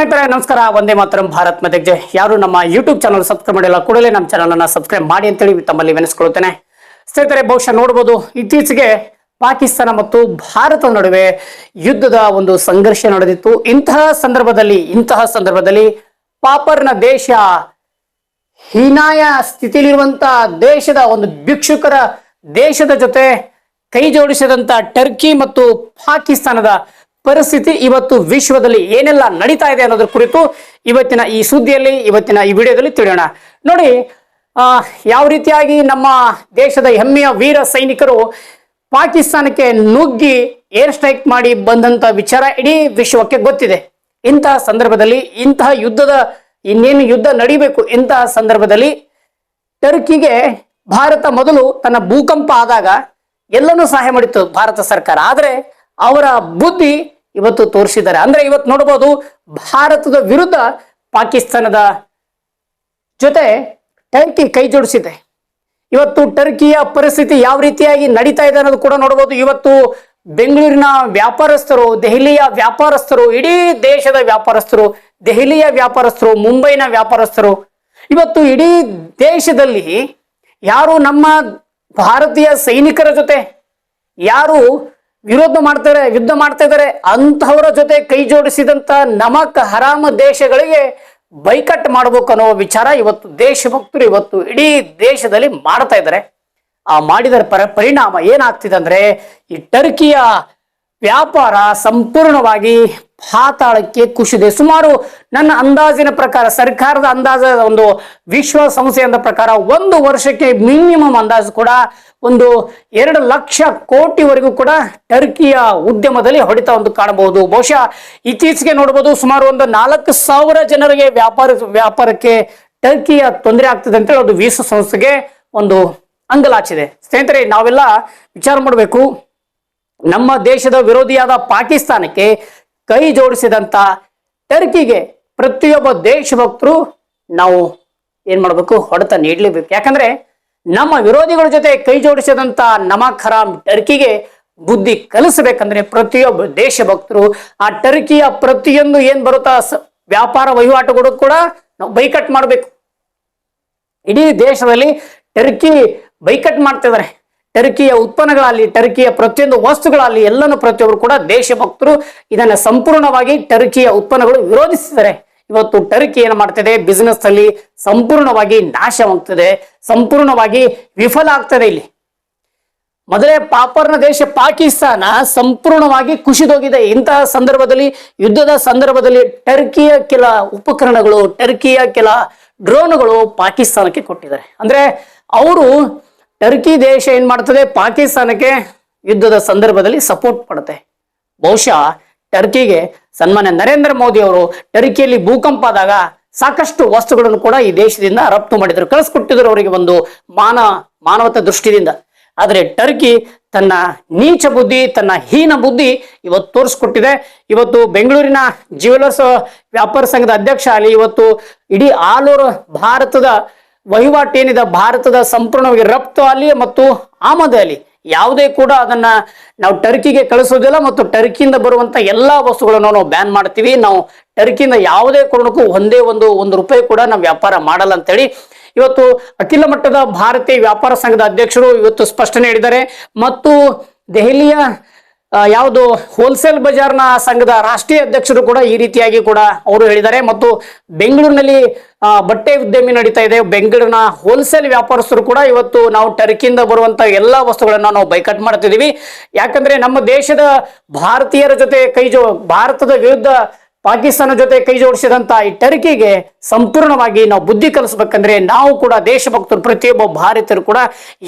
ಸ್ನೇಹಿತರೆ, ನಮಸ್ಕಾರ. ಒಂದೇ ಮಾತರಂ ಭಾರತ್ ಜೈ. ಯಾರು ನಮ್ಮ ಯೂಟ್ಯೂಬ್ ಚಾನಲ್ ಸಬ್ಸ್ಕ್ರೈಬ್ ಮಾಡಿಲ್ಲ, ಕೂಡಲೇ ನಮ್ಮ ಚಾನಲ್ ಅನ್ನ ಸಬ್ಸ್ಕ್ರೈಬ್ ಮಾಡಿ ಅಂತೇಳಿ ತಮ್ಮಲ್ಲಿ ವಿನಿಸ್ಕೊಳ್ತೇನೆ ಸ್ನೇಹಿತರೆ, ಬಹುಶಃ ನೋಡಬಹುದು ಇತ್ತೀಚೆಗೆ ಪಾಕಿಸ್ತಾನ ಮತ್ತು ಭಾರತ ನಡುವೆ ಯುದ್ಧದ ಒಂದು ಸಂಘರ್ಷ ನಡೆದಿತ್ತು. ಇಂತಹ ಸಂದರ್ಭದಲ್ಲಿ ಇಂತಹ ಸಂದರ್ಭದಲ್ಲಿ ಪಾಪರ್ನ ದೇಶ ಹೀನಾಯ ಸ್ಥಿತಿಲಿರುವಂತ ದೇಶದ ಒಂದು ಭಿಕ್ಷುಕರ ದೇಶದ ಜೊತೆ ಕೈ ಜೋಡಿಸಿದಂತ ಟರ್ಕಿ ಮತ್ತು ಪಾಕಿಸ್ತಾನದ ಪರಿಸ್ಥಿತಿ ಇವತ್ತು ವಿಶ್ವದಲ್ಲಿ ಏನೆಲ್ಲ ನಡೀತಾ ಇದೆ ಅನ್ನೋದ್ರ ಕುರಿತು ಇವತ್ತಿನ ಈ ಸುದ್ದಿಯಲ್ಲಿ, ಇವತ್ತಿನ ಈ ವಿಡಿಯೋದಲ್ಲಿ ತಿಳಿಯೋಣ. ನೋಡಿ ಯಾವ ರೀತಿಯಾಗಿ ನಮ್ಮ ದೇಶದ ಹೆಮ್ಮೆಯ ವೀರ ಸೈನಿಕರು ಪಾಕಿಸ್ತಾನಕ್ಕೆ ನುಗ್ಗಿ ಏರ್ ಸ್ಟ್ರೈಕ್ ಮಾಡಿ ಬಂದಂತ ವಿಚಾರ ಇಡೀ ವಿಶ್ವಕ್ಕೆ ಗೊತ್ತಿದೆ. ಇಂತಹ ಸಂದರ್ಭದಲ್ಲಿ ಇಂತಹ ಯುದ್ಧದ, ಇನ್ನೇನು ಯುದ್ಧ ನಡಿಬೇಕು ಇಂತಹ ಸಂದರ್ಭದಲ್ಲಿ ಟರ್ಕಿಗೆ ಭಾರತ ಮೊದಲು ತನ್ನ ಭೂಕಂಪ ಆದಾಗ ಎಲ್ಲನೂ ಸಹಾಯ ಮಾಡಿತ್ತು ಭಾರತ ಸರ್ಕಾರ. ಆದ್ರೆ ಅವರ ಬುದ್ಧಿ ಇವತ್ತು ತೋರಿಸಿದ್ದಾರೆ. ಅಂದ್ರೆ ಇವತ್ತು ನೋಡಬಹುದು ಭಾರತದ ವಿರುದ್ಧ ಪಾಕಿಸ್ತಾನದ ಜೊತೆ ಟರ್ಕಿ ಕೈ ಜೋಡಿಸಿದೆ. ಇವತ್ತು ಟರ್ಕಿಯ ಪರಿಸ್ಥಿತಿ ಯಾವ ರೀತಿಯಾಗಿ ನಡೀತಾ ಇದೆ ಅನ್ನೋದು ಕೂಡ ನೋಡಬಹುದು ಇವತ್ತು ಬೆಂಗಳೂರಿನ ವ್ಯಾಪಾರಸ್ಥರು, ದೆಹಲಿಯ ವ್ಯಾಪಾರಸ್ಥರು, ಇಡೀ ದೇಶದ ವ್ಯಾಪಾರಸ್ಥರು, ದೆಹಲಿಯ ವ್ಯಾಪಾರಸ್ಥರು, ಮುಂಬೈನ ವ್ಯಾಪಾರಸ್ಥರು, ಇವತ್ತು ಇಡೀ ದೇಶದಲ್ಲಿ ಯಾರು ನಮ್ಮ ಭಾರತೀಯ ಸೈನಿಕರ ಜೊತೆ, ಯಾರು ವಿರೋಧ ಮಾಡ್ತಾರೆ, ಯುದ್ಧ ಮಾಡ್ತಾ ಇದ್ದಾರೆ ಅಂತಹವರ ಜೊತೆ ಕೈ ಜೋಡಿಸಿದಂತ ನಮಕ್ ಹರಾಮ ದೇಶಗಳಿಗೆ ಬೈಕಟ್ ಮಾಡ್ಬೇಕು ಅನ್ನೋ ವಿಚಾರ ಇವತ್ತು ದೇಶಭಕ್ತರು ಇವತ್ತು ಇಡೀ ದೇಶದಲ್ಲಿ ಮಾಡ್ತಾ ಇದ್ದಾರೆ. ಆ ಮಾಡಿದ ಪರ ಪರಿಣಾಮ ಏನಾಗ್ತಿದೆ ಅಂದ್ರೆ ಈ ಟರ್ಕಿಯ ವ್ಯಾಪಾರ ಸಂಪೂರ್ಣವಾಗಿ ಪಾತಾಳಕ್ಕೆ ಕುಸಿದೆ ಸುಮಾರು ನನ್ನ ಅಂದಾಜಿನ ಪ್ರಕಾರ, ಸರ್ಕಾರದ ಅಂದಾಜ ಒಂದು ವಿಶ್ವಸಂಸ್ಥೆಯ ಪ್ರಕಾರ ಒಂದು ವರ್ಷಕ್ಕೆ ಮಿನಿಮಮ್ ಅಂದಾಜು ಕೂಡ ಒಂದು ಎರಡು ಲಕ್ಷ ಕೋಟಿವರೆಗೂ ಕೂಡ ಟರ್ಕಿಯ ಉದ್ಯಮದಲ್ಲಿ ಹೊಡೆತ ಒಂದು ಕಾಣಬಹುದು. ಬಹುಶಃ ಇತ್ತೀಚೆಗೆ ನೋಡಬಹುದು ಸುಮಾರು ಒಂದು ನಾಲ್ಕು ಸಾವಿರ ಜನರಿಗೆ ವ್ಯಾಪಾರ, ವ್ಯಾಪಾರಕ್ಕೆ ಟರ್ಕಿಯ ತೊಂದರೆ ಆಗ್ತದೆ ಅಂತೇಳಿ ಅದು ವಿಶ್ವಸಂಸ್ಥೆಗೆ ಒಂದು ಅಂಗಲಾಚಿದೆ. ಸ್ನೇಹಿತರೆ, ನಾವೆಲ್ಲ ವಿಚಾರ ಮಾಡಬೇಕು. ನಮ್ಮ ದೇಶದ ವಿರೋಧಿಯಾದ ಪಾಕಿಸ್ತಾನಕ್ಕೆ ಕೈ ಜೋಡಿಸಿದಂತ ಟರ್ಕಿಗೆ ಪ್ರತಿಯೊಬ್ಬ ದೇಶಭಕ್ತರು ನಾವು ಏನ್ ಮಾಡಬೇಕು ಹೊಡೆತ ನೀಡಲೇಬೇಕು. ಯಾಕಂದ್ರೆ ನಮ್ಮ ವಿರೋಧಿಗಳ ಜೊತೆ ಕೈ ಜೋಡಿಸಿದಂತ ನಮಖರಾಮ್ ಟರ್ಕಿಗೆ ಬುದ್ಧಿ ಕಲಿಸಬೇಕಂದ್ರೆ ಪ್ರತಿಯೊಬ್ಬ ದೇಶಭಕ್ತರು, ಆ ಟರ್ಕಿಯ ಪ್ರತಿಯೊಂದು ಏನ್ ಬರುತ್ತಾ ವ್ಯಾಪಾರ ವಹಿವಾಟುಗಳು ಕೂಡ ನಾವು ಬೈಕಟ್ ಮಾಡಬೇಕು. ಇಡೀ ದೇಶದಲ್ಲಿ ಟರ್ಕಿ ಬೈಕಟ್ ಮಾಡ್ತಿದ್ದಾರೆ. ಟರ್ಕಿಯ ಉತ್ಪನ್ನಗಳಲ್ಲಿ ಟರ್ಕಿಯ ಪ್ರತಿಯೊಂದು ವಸ್ತುಗಳಲ್ಲಿ ಎಲ್ಲನೂ ಪ್ರತಿಯೊಬ್ಬರು ಕೂಡ ದೇಶಭಕ್ತರು ಇದನ್ನ ಸಂಪೂರ್ಣವಾಗಿ ಟರ್ಕಿಯ ಉತ್ಪನ್ನಗಳು ವಿರೋಧಿಸಿದ್ದಾರೆ ಇವತ್ತು ಟರ್ಕಿ ಏನ್ ಮಾಡ್ತದೆ? ಬಿಸಿನೆಸ್ ಅಲ್ಲಿ ಸಂಪೂರ್ಣವಾಗಿ ನಾಶವಾಗ್ತದೆ, ಸಂಪೂರ್ಣವಾಗಿ ವಿಫಲ ಆಗ್ತದೆ ಇಲ್ಲಿ. ಮೊದಲೇ ಪಾಪರ್ನ ದೇಶ ಪಾಕಿಸ್ತಾನ ಸಂಪೂರ್ಣವಾಗಿ ಕುಸಿದೋಗಿದೆ. ಇಂತಹ ಸಂದರ್ಭದಲ್ಲಿ, ಯುದ್ಧದ ಸಂದರ್ಭದಲ್ಲಿ ಟರ್ಕಿಯ ಕೆಲ ಉಪಕರಣಗಳು, ಟರ್ಕಿಯ ಕೆಲ ಡ್ರೋನ್ಗಳು ಪಾಕಿಸ್ತಾನಕ್ಕೆ ಕೊಟ್ಟಿದ್ದಾರೆ. ಅಂದ್ರೆ ಅವರು ಟರ್ಕಿ ದೇಶ ಏನ್ ಮಾಡ್ತದೆ? ಪಾಕಿಸ್ತಾನಕ್ಕೆ ಯುದ್ಧದ ಸಂದರ್ಭದಲ್ಲಿ ಸಪೋರ್ಟ್ ಮಾಡುತ್ತೆ ಬಹುಶಃ ಟರ್ಕಿಗೆ ಸನ್ಮಾನ್ಯ ನರೇಂದ್ರ ಮೋದಿ ಅವರು ಟರ್ಕಿಯಲ್ಲಿ ಭೂಕಂಪ ಆದಾಗ ಸಾಕಷ್ಟು ವಸ್ತುಗಳನ್ನು ಕೂಡ ಈ ದೇಶದಿಂದ ರಫ್ತು ಮಾಡಿದ್ರು. ಕಳಿಸ್ಕೊಟ್ಟಿದ್ರು ಅವರಿಗೆ ಒಂದು ಮಾನ, ಮಾನವತ ದೃಷ್ಟಿಯಿಂದ. ಆದರೆ ಟರ್ಕಿ ತನ್ನ ನೀಚ ಬುದ್ಧಿ, ತನ್ನ ಹೀನ ಬುದ್ಧಿ ಇವತ್ತು ತೋರಿಸ್ಕೊಟ್ಟಿದೆ. ಇವತ್ತು ಬೆಂಗಳೂರಿನ ಜ್ಯುವೆಲರ್ಸ್ ವ್ಯಾಪಾರ ಸಂಘದ ಅಧ್ಯಕ್ಷ ಅಲ್ಲಿ ಇವತ್ತು ಇಡೀ ಆಲ್ ಭಾರತದ ವಹಿವಾಟು ಏನಿದೆ, ಭಾರತದ ಸಂಪೂರ್ಣವಾಗಿ ರಫ್ತು ಅಲ್ಲಿ ಮತ್ತು ಆಮದು ಅಲ್ಲಿ ಯಾವುದೇ ಕೂಡ ಅದನ್ನ ನಾವು ಟರ್ಕಿಗೆ ಕಳಿಸೋದಿಲ್ಲ ಮತ್ತು ಟರ್ಕಿಯಿಂದ ಬರುವಂತ ಎಲ್ಲಾ ವಸ್ತುಗಳನ್ನು ನಾವು ಬ್ಯಾನ್ ಮಾಡ್ತೀವಿ. ನಾವು ಟರ್ಕಿಯಿಂದ ಯಾವುದೇ ಕಾರಣಕ್ಕೂ ಒಂದೇ ಒಂದು ಒಂದು ರೂಪಾಯಿ ಕೂಡ ನಾವು ವ್ಯಾಪಾರ ಮಾಡಲ್ಲ ಅಂತೇಳಿ ಇವತ್ತು ಅಖಿಲ ಮಟ್ಟದ ಭಾರತೀಯ ವ್ಯಾಪಾರ ಸಂಘದ ಅಧ್ಯಕ್ಷರು ಇವತ್ತು ಸ್ಪಷ್ಟನೆ ನೀಡಿದ್ದಾರೆ. ಮತ್ತು ದೆಹಲಿಯ ಯಾವುದು ಹೋಲ್ಸೇಲ್ ಬಜಾರ್ನ ಸಂಘದ ರಾಷ್ಟ್ರೀಯ ಅಧ್ಯಕ್ಷರು ಕೂಡ ಈ ರೀತಿಯಾಗಿ ಕೂಡ ಅವರು ಹೇಳಿದ್ದಾರೆ. ಮತ್ತು ಬೆಂಗಳೂರಿನಲ್ಲಿ ಬಟ್ಟೆ ಉದ್ಯಮಿ ನಡೀತಾ ಇದೆ. ಬೆಂಗಳೂರಿನ ಹೋಲ್ಸೇಲ್ ವ್ಯಾಪಾರಸ್ಥರು ಕೂಡ ಇವತ್ತು ನಾವು ಟರ್ಕಿಯಿಂದ ಬರುವಂತ ಎಲ್ಲಾ ವಸ್ತುಗಳನ್ನು ನಾವು ಬೈಕಟ್ ಮಾಡ್ತಿದೀವಿ ಯಾಕಂದ್ರೆ ನಮ್ಮ ದೇಶದ ಭಾರತೀಯರ ಜೊತೆ ಕೈ ಭಾರತದ ವಿರುದ್ಧ ಪಾಕಿಸ್ತಾನ ಜೊತೆ ಕೈ ಜೋಡಿಸಿದಂತ ಈ ಟರ್ಕಿಗೆ ಸಂಪೂರ್ಣವಾಗಿ ನಾವು ಬುದ್ಧಿ ಕಲಿಸ್ಬೇಕಂದ್ರೆ ನಾವು ಕೂಡ ದೇಶಭಕ್ತರು, ಪ್ರತಿಯೊಬ್ಬ ಭಾರತೀಯರು ಕೂಡ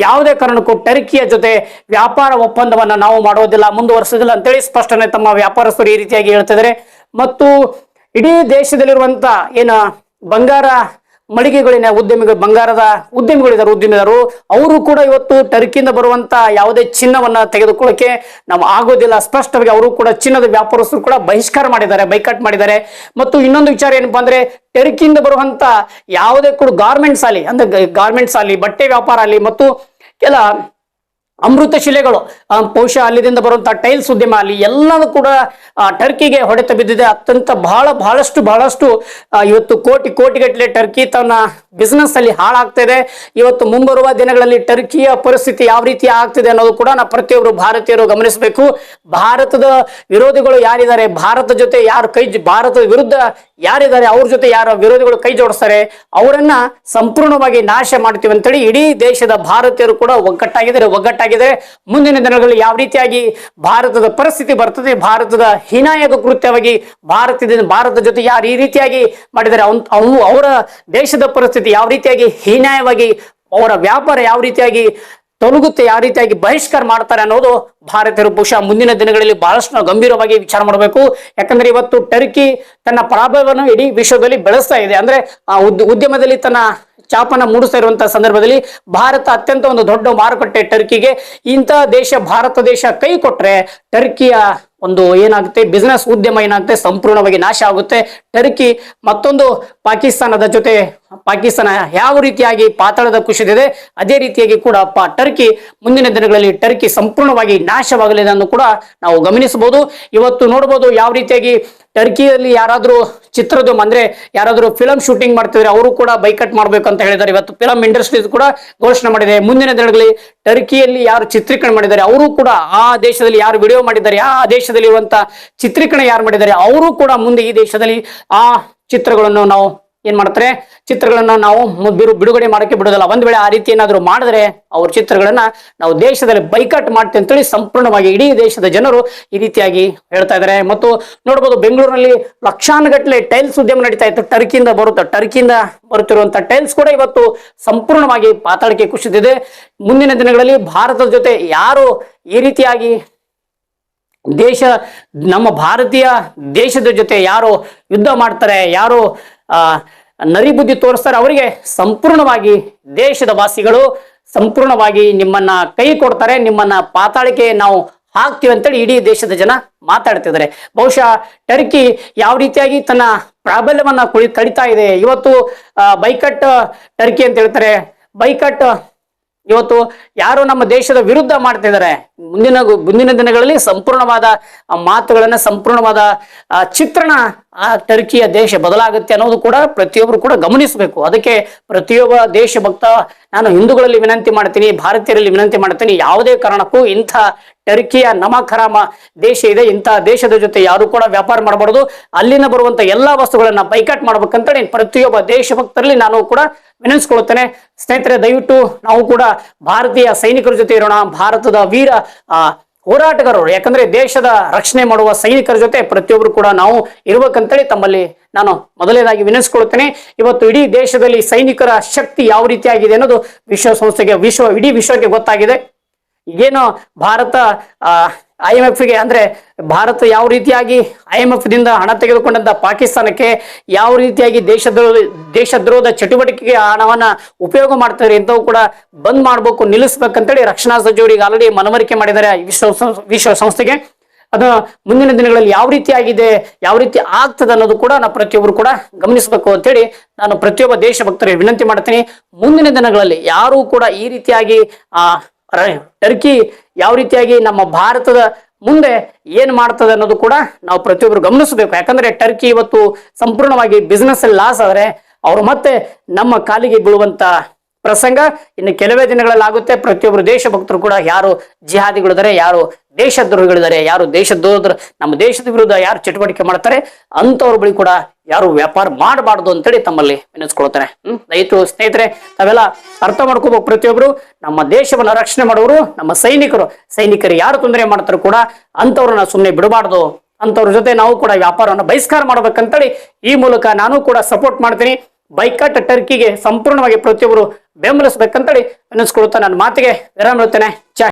ಯಾವುದೇ ಕಾರಣಕ್ಕೂ ಟರ್ಕಿಯ ಜೊತೆ ವ್ಯಾಪಾರ ಒಪ್ಪಂದವನ್ನ ನಾವು ಮಾಡೋದಿಲ್ಲ, ಮುಂದುವರಿಸೋದಿಲ್ಲ ಅಂತೇಳಿ ಸ್ಪಷ್ಟನೆ ತಮ್ಮ ವ್ಯಾಪಾರಸ್ಥರು ಈ ರೀತಿಯಾಗಿ ಹೇಳ್ತಿದ್ದಾರೆ. ಮತ್ತು ಇಡೀ ದೇಶದಲ್ಲಿರುವಂತ ಏನ ಬಂಗಾರ ಮಳಿಗೆಗಳಿನ ಉದ್ಯಮಿಗಳು, ಬಂಗಾರದ ಉದ್ಯಮಿಗಳಿದ್ದಾರೆ ಉದ್ಯಮಿದಾರರು ಅವರು ಕೂಡ ಇವತ್ತು ಟರ್ಕಿಯಿಂದ ಬರುವಂತ ಯಾವುದೇ ಚಿನ್ನವನ್ನ ತೆಗೆದುಕೊಳ್ಳಕ್ಕೆ ನಾವು ಆಗೋದಿಲ್ಲ. ಸ್ಪಷ್ಟವಾಗಿ ಅವರು ಕೂಡ ಚಿನ್ನದ ವ್ಯಾಪಾರಸ್ಥರು ಕೂಡ ಬಹಿಷ್ಕಾರ ಮಾಡಿದ್ದಾರೆ ಬೈಕಟ್ ಮಾಡಿದ್ದಾರೆ. ಮತ್ತು ಇನ್ನೊಂದು ವಿಚಾರ ಏನಪ್ಪಾ ಅಂದ್ರೆ, ಟರ್ಕಿಯಿಂದ ಬರುವಂತ ಯಾವುದೇ ಕೂಡ ಗಾರ್ಮೆಂಟ್ಸ್ ಅಲ್ಲಿ ಅಂದ್ರೆ ಗಾರ್ಮೆಂಟ್ಸ್ ಅಲ್ಲಿ ಬಟ್ಟೆ ವ್ಯಾಪಾರ ಅಲ್ಲಿ ಮತ್ತು ಕೆಲ ಅಮೃತ ಶಿಲೆಗಳು. ಬಹುಶಃ ಅಲ್ಲಿದಿಂದ ಬರುವಂತಹ ಟೈಲ್ಸ್ ಉದ್ಯಮ ಅಲ್ಲಿ ಎಲ್ಲವೂ ಕೂಡ ಟರ್ಕಿಗೆ ಹೊಡೆತ ಬಿದ್ದಿದೆ. ಅತ್ಯಂತ ಬಹಳ, ಬಹಳಷ್ಟು ಬಹಳಷ್ಟು ಇವತ್ತು ಕೋಟಿ, ಕೋಟಿಗಟ್ಟಲೆ ಟರ್ಕಿ ತನ್ನ ಬಿಸ್ನೆಸ್ ಅಲ್ಲಿ ಹಾಳಾಗ್ತಾ ಇದೆ ಇವತ್ತು ಮುಂಬರುವ ದಿನಗಳಲ್ಲಿ ಟರ್ಕಿಯ ಪರಿಸ್ಥಿತಿ ಯಾವ ರೀತಿ ಆಗ್ತಿದೆ ಅನ್ನೋದು ಕೂಡ ನಾವು ಪ್ರತಿಯೊಬ್ಬರು ಭಾರತೀಯರು ಗಮನಿಸಬೇಕು. ಭಾರತದ ವಿರೋಧಿಗಳು ಯಾರಿದ್ದಾರೆ? ಭಾರತ ಜೊತೆ ಯಾರು ಕೈ ಭಾರತದ ವಿರುದ್ಧ ಯಾರಿದ್ದಾರೆ? ಅವ್ರ ಜೊತೆ ಯಾರ ವಿರೋಧಿಗಳು ಕೈ ಜೋಡಿಸ್ತಾರೆ? ಅವರನ್ನ ಸಂಪೂರ್ಣವಾಗಿ ನಾಶ ಮಾಡ್ತೀವಿ ಅಂತೇಳಿ ಇಡೀ ದೇಶದ ಭಾರತೀಯರು ಕೂಡ ಒಗ್ಗಟ್ಟಾಗಿದ್ದಾರೆ ಒಗ್ಗಟ್ಟಾಗಿದ್ದಾರೆ ಮುಂದಿನ ದಿನಗಳಲ್ಲಿ ಯಾವ ರೀತಿಯಾಗಿ ಭಾರತದ ಪರಿಸ್ಥಿತಿ ಬರ್ತದೆ, ಭಾರತದ ಹೀನಾಯಕ ಕೃತ್ಯವಾಗಿ ಭಾರತದಿಂದ ಭಾರತದ ಜೊತೆ ಯಾರು ಈ ರೀತಿಯಾಗಿ ಮಾಡಿದ್ದಾರೆ? ಅವರ ದೇಶದ ಪರಿಸ್ಥಿತಿ ಯಾವ ರೀತಿಯಾಗಿ ಹೀನಾಯವಾಗಿ ಅವರ ವ್ಯಾಪಾರ ಯಾವ ರೀತಿಯಾಗಿ ತೊಲಗುತ್ತೆ, ಯಾವ ರೀತಿಯಾಗಿ ಬಹಿಷ್ಕಾರ ಮಾಡ್ತಾರೆ ಅನ್ನೋದು ಭಾರತೀಯರು ಬಹುಶಃ ಮುಂದಿನ ದಿನಗಳಲ್ಲಿ ಬಹಳಷ್ಟು ಗಂಭೀರವಾಗಿ ವಿಚಾರ ಮಾಡಬೇಕು. ಯಾಕಂದ್ರೆ ಇವತ್ತು ಟರ್ಕಿ ತನ್ನ ಪ್ರಾಬಲ್ಯವನ್ನು ಇಡೀ ವಿಶ್ವದಲ್ಲಿ ಬೆಳೆಸ್ತಾ ಇದೆ. ಅಂದ್ರೆ ಆ ಉದ್- ಉದ್ಯಮದಲ್ಲಿ ತನ್ನ ಚಾಪನ ಮೂಡಿಸ್ತಾ ಇರುವಂತಹ ಸಂದರ್ಭದಲ್ಲಿ ಭಾರತ ಅತ್ಯಂತ ಒಂದು ದೊಡ್ಡ ಮಾರುಕಟ್ಟೆ ಟರ್ಕಿಗೆ. ಇಂತಹ ದೇಶ ಭಾರತ ದೇಶ ಕೈ ಕೊಟ್ರೆ ಟರ್ಕಿಯ ಒಂದು ಏನಾಗುತ್ತೆ ಬಿಸ್ನೆಸ್ ಉದ್ಯಮ ಏನಾಗುತ್ತೆ, ಸಂಪೂರ್ಣವಾಗಿ ನಾಶ ಆಗುತ್ತೆ. ಟರ್ಕಿ ಮತ್ತೊಂದು ಪಾಕಿಸ್ತಾನದ ಜೊತೆ, ಪಾಕಿಸ್ತಾನ ಯಾವ ರೀತಿಯಾಗಿ ಪಾತಾಳದ ಕುಸಿದಿದೆ ಅದೇ ರೀತಿಯಾಗಿ ಕೂಡ ಟರ್ಕಿ ಮುಂದಿನ ದಿನಗಳಲ್ಲಿ ಟರ್ಕಿ ಸಂಪೂರ್ಣವಾಗಿ ನಾಶವಾಗಲಿದೆ ಅನ್ನು ಕೂಡ ನಾವು ಗಮನಿಸಬಹುದು. ಇವತ್ತು ನೋಡಬಹುದು ಯಾವ ರೀತಿಯಾಗಿ ಟರ್ಕಿಯಲ್ಲಿ ಯಾರಾದರೂ ಚಿತ್ರೋದ್ಯಮ ಅಂದ್ರೆ ಯಾರಾದರೂ ಫಿಲಂ ಶೂಟಿಂಗ್ ಮಾಡ್ತಿದ್ರೆ ಅವರು ಕೂಡ ಬೈಕಟ್ ಮಾಡಬೇಕು ಅಂತ ಹೇಳಿದ್ದಾರೆ. ಇವತ್ತು ಫಿಲಂ ಇಂಡಸ್ಟ್ರೀಸ್ ಕೂಡ ಘೋಷಣೆ ಮಾಡಿದೆ. ಮುಂದಿನ ದಿನಗಳಲ್ಲಿ ಟರ್ಕಿಯಲ್ಲಿ ಯಾರು ಚಿತ್ರೀಕರಣ ಮಾಡಿದ್ದಾರೆ, ಅವರು ಕೂಡ ಆ ದೇಶದಲ್ಲಿ ಯಾರು ವಿಡಿಯೋ ಮಾಡಿದ್ದಾರೆ, ಆ ದೇಶದಲ್ಲಿ ಇರುವಂತಹ ಚಿತ್ರೀಕರಣ ಯಾರು ಮಾಡಿದ್ದಾರೆ, ಅವರು ಕೂಡ ಮುಂದೆ ಈ ದೇಶದಲ್ಲಿ ಆ ಚಿತ್ರಗಳನ್ನು ನಾವು ಏನ್ ಮಾಡ್ತಾರೆ? ಚಿತ್ರಗಳನ್ನ ನಾವು ಬಿರು ಬಿಡುಗಡೆ ಮಾಡಕ್ಕೆ ಬಿಡೋದಲ್ಲ. ಒಂದ್ ವೇಳೆ ಆ ರೀತಿ ಏನಾದ್ರು ಮಾಡಿದ್ರೆ ಅವ್ರ ಚಿತ್ರಗಳನ್ನ ನಾವು ದೇಶದಲ್ಲಿ ಬೈಕಟ್ ಮಾಡ್ತೀವಿ ಅಂತೇಳಿ ಸಂಪೂರ್ಣವಾಗಿ ಇಡೀ ದೇಶದ ಜನರು ಈ ರೀತಿಯಾಗಿ ಹೇಳ್ತಾ ಇದ್ದಾರೆ ಮತ್ತು ನೋಡ್ಬೋದು ಬೆಂಗಳೂರಿನಲ್ಲಿ ಲಕ್ಷಾನುಗಟ್ಟಲೆ ಟೈಲ್ಸ್ ಉದ್ಯಮ ನಡೀತಾ ಇತ್ತು. ಟರ್ಕಿಯಿಂದ ಬರುತ್ತೆ, ಟರ್ಕಿಯಿಂದ ಬರುತ್ತಿರುವಂತ ಟೈಲ್ಸ್ ಕೂಡ ಇವತ್ತು ಸಂಪೂರ್ಣವಾಗಿ ಪಾತಾಳಕ್ಕೆ ಕುಸಿದಿದೆ. ಮುಂದಿನ ದಿನಗಳಲ್ಲಿ ಭಾರತದ ಜೊತೆ ಯಾರು ಈ ರೀತಿಯಾಗಿ ದೇಶ, ನಮ್ಮ ಭಾರತೀಯ ದೇಶದ ಜೊತೆ ಯಾರು ಯುದ್ಧ ಮಾಡ್ತಾರೆ, ಯಾರು, ಆ, ನರಿಬುದ್ಧಿ ತೋರಿಸ್ತಾರೆ, ಅವರಿಗೆ ಸಂಪೂರ್ಣವಾಗಿ ದೇಶದ ವಾಸಿಗಳು ಸಂಪೂರ್ಣವಾಗಿ ನಿಮ್ಮನ್ನ ಕೈ ಕೊಡ್ತಾರೆ, ನಿಮ್ಮನ್ನ ಪಾತಾಳಕ್ಕೆ ನಾವು ಹಾಕ್ತೀವಿ ಅಂತೇಳಿ ಇಡೀ ದೇಶದ ಜನ ಮಾತಾಡ್ತಿದ್ದಾರೆ. ಬಹುಶಃ ಟರ್ಕಿ ಯಾವ ರೀತಿಯಾಗಿ ತನ್ನ ಪ್ರಾಬಲ್ಯವನ್ನ ಕುಳಿ ತಡಿತಾ ಇದೆ. ಇವತ್ತು ಬೈಕಟ್ ಟರ್ಕಿ ಅಂತ ಹೇಳ್ತಾರೆ. ಬೈಕಟ್ ಇವತ್ತು ಯಾರು ನಮ್ಮ ದೇಶದ ವಿರುದ್ಧ ಮಾಡ್ತಿದ್ದಾರೆ ಮುಂದಿನ ಮುಂದಿನ ದಿನಗಳಲ್ಲಿ ಸಂಪೂರ್ಣವಾದ ಮಾತುಗಳನ್ನ ಸಂಪೂರ್ಣವಾದ ಚಿತ್ರಣ ಆ ಟರ್ಕಿಯ ದೇಶ ಬದಲಾಗುತ್ತೆ ಅನ್ನೋದು ಕೂಡ ಪ್ರತಿಯೊಬ್ಬರು ಕೂಡ ಗಮನಿಸಬೇಕು. ಅದಕ್ಕೆ ಪ್ರತಿಯೊಬ್ಬ ದೇಶಭಕ್ತ ನಾನು ಹಿಂದೂಗಳಲ್ಲಿ ವಿನಂತಿ ಮಾಡ್ತೀನಿ, ಭಾರತೀಯರಲ್ಲಿ ವಿನಂತಿ ಮಾಡ್ತೀನಿ, ಯಾವುದೇ ಕಾರಣಕ್ಕೂ ಇಂಥ ಟರ್ಕಿಯ ನಮಖರಾಮ ದೇಶ ಇದೆ, ಇಂಥ ದೇಶದ ಜೊತೆ ಯಾರು ಕೂಡ ವ್ಯಾಪಾರ ಮಾಡಬಾರದು. ಅಲ್ಲಿನ ಬರುವಂತ ಎಲ್ಲಾ ವಸ್ತುಗಳನ್ನ ಬೈಕಾಟ್ ಮಾಡ್ಬೇಕಂತೇಳಿ ಪ್ರತಿಯೊಬ್ಬ ದೇಶಭಕ್ತರಲ್ಲಿ ನಾನು ಕೂಡ ವಿನಂತಿಸ್ಕೊಳ್ತೇನೆ ಸ್ನೇಹಿತರೆ, ದಯವಿಟ್ಟು ನಾವು ಕೂಡ ಭಾರತೀಯ ಸೈನಿಕರ ಜೊತೆ ಇರೋಣ. ಭಾರತದ ವೀರ ಹೋರಾಟಗಾರರು, ಯಾಕಂದ್ರೆ ದೇಶದ ರಕ್ಷಣೆ ಮಾಡುವ ಸೈನಿಕರ ಜೊತೆ ಪ್ರತಿಯೊಬ್ಬರು ಕೂಡ ನಾವು ಇರ್ಬೇಕಂತೇಳಿ ತಮ್ಮಲ್ಲಿ ನಾನು ಮೊದಲನೇದಾಗಿ ವಿನಿಸ್ಕೊಳ್ತೇನೆ ಇವತ್ತು ಇಡೀ ದೇಶದಲ್ಲಿ ಸೈನಿಕರ ಶಕ್ತಿ ಯಾವ ರೀತಿಯಾಗಿದೆ ಅನ್ನೋದು ವಿಶ್ವಸಂಸ್ಥೆಗೆ, ವಿಶ್ವ, ಇಡೀ ವಿಶ್ವಕ್ಕೆ ಗೊತ್ತಾಗಿದೆ. ಏನು ಭಾರತ ಐ ಎಂ ಎಫ್ಗೆ ಅಂದ್ರೆ ಭಾರತ ಯಾವ ರೀತಿಯಾಗಿ ಐ ಎಂ ಎಫ್ ದಿಂದ ಹಣ ತೆಗೆದುಕೊಂಡಂತ ಪಾಕಿಸ್ತಾನಕ್ಕೆ ಯಾವ ರೀತಿಯಾಗಿ ದೇಶದ್ರೋಹ ದೇಶದ್ರೋಹದ ಚಟುವಟಿಕೆಗೆ ಹಣವನ್ನ ಉಪಯೋಗ ಮಾಡ್ತಾರೆ ಇಂಥವು ಕೂಡ ಬಂದ್ ಮಾಡಬೇಕು, ನಿಲ್ಲಿಸ್ಬೇಕಂತೇಳಿ ರಕ್ಷಣಾ ಸಚಿವರಿಗೆ ಆಲ್ರೆಡಿ ಮನವರಿಕೆ ಮಾಡಿದ್ದಾರೆ ವಿಶ್ವ ವಿಶ್ವಸಂಸ್ಥೆಗೆ ಅದು ಮುಂದಿನ ದಿನಗಳಲ್ಲಿ ಯಾವ ರೀತಿಯಾಗಿದೆ, ಯಾವ ರೀತಿ ಆಗ್ತದೆ ಅನ್ನೋದು ಕೂಡ ನಾವು ಪ್ರತಿಯೊಬ್ಬರು ಕೂಡ ಗಮನಿಸಬೇಕು ಅಂತೇಳಿ ನಾನು ಪ್ರತಿಯೊಬ್ಬ ದೇಶಭಕ್ತರಿಗೆ ವಿನಂತಿ ಮಾಡ್ತೀನಿ. ಮುಂದಿನ ದಿನಗಳಲ್ಲಿ ಯಾರು ಕೂಡ ಈ ರೀತಿಯಾಗಿ, ಆ ಟರ್ಕಿ ಯಾವ ರೀತಿಯಾಗಿ ನಮ್ಮ ಭಾರತದ ಮುಂದೆ ಏನ್ ಮಾಡ್ತದೆ ಅನ್ನೋದು ಕೂಡ ನಾವು ಪ್ರತಿಯೊಬ್ಬರು ಗಮನಿಸಬೇಕು. ಯಾಕಂದ್ರೆ ಟರ್ಕಿ ಇವತ್ತು ಸಂಪೂರ್ಣವಾಗಿ ಬಿಸ್ನೆಸ್ ಲಾಸ್ ಆದರೆ, ಅವರು ಮತ್ತೆ ನಮ್ಮ ಕಾಲಿಗೆ ಬೀಳುವಂತ ಪ್ರಸಂಗ. ಇನ್ನು ಕೆಲವೇ ದಿನಗಳಲ್ಲಿ ಆಗುತ್ತೆ. ಪ್ರತಿಯೊಬ್ಬರು ದೇಶಭಕ್ತರು ಕೂಡ ಯಾರು ಜಿಹಾದಿಗಳಿದ್ದಾರೆ, ಯಾರು ದೇಶದ್ರೋಹಿಗಳಿದ್ದಾರೆ, ಯಾರು ದೇಶದ್ರೋಹ ನಮ್ಮ ದೇಶದ ವಿರುದ್ಧ ಯಾರು ಚಟುವಟಿಕೆ ಮಾಡ್ತಾರೆ ಅಂತವ್ರ ಬಳಿ ಕೂಡ ಯಾರು ವ್ಯಾಪಾರ ಮಾಡಬಾರ್ದು ಅಂತೇಳಿ ತಮ್ಮಲ್ಲಿ ನೆನೆಸ್ಕೊಳ್ತಾರೆ ಹ್ಮ್, ದಯವಿಟ್ಟು ಸ್ನೇಹಿತರೆ, ತಾವೆಲ್ಲ ಅರ್ಥ ಮಾಡ್ಕೋಬೇಕು ಪ್ರತಿಯೊಬ್ರು ನಮ್ಮ ದೇಶವನ್ನ ರಕ್ಷಣೆ ಮಾಡೋರು, ನಮ್ಮ ಸೈನಿಕರು. ಸೈನಿಕರು ಯಾರು ತೊಂದರೆ ಮಾಡ್ತಾರೋ ಕೂಡ ಅಂತವ್ರನ್ನ ಸುಮ್ಮನೆ ಬಿಡಬಾರ್ದು. ಅಂತವ್ರ ಜೊತೆ ನಾವು ಕೂಡ ವ್ಯಾಪಾರವನ್ನು ಬಹಿಷ್ಕಾರ ಮಾಡ್ಬೇಕಂತೇಳಿ ಈ ಮೂಲಕ ನಾನು ಕೂಡ ಸಪೋರ್ಟ್ ಮಾಡ್ತೀನಿ. ಬೈಕಟ್ ಟರ್ಕಿಗೆ ಸಂಪೂರ್ಣವಾಗಿ ಪ್ರತಿಯೊಬ್ಬರು ಬೆಂಬಲಿಸಬೇಕಂತೇಳಿ ವಿನಿಸ್ಕೊಳ್ತಾ ನನ್ನ ಮಾತಿಗೆ ವಿರಾಮ ಜೈ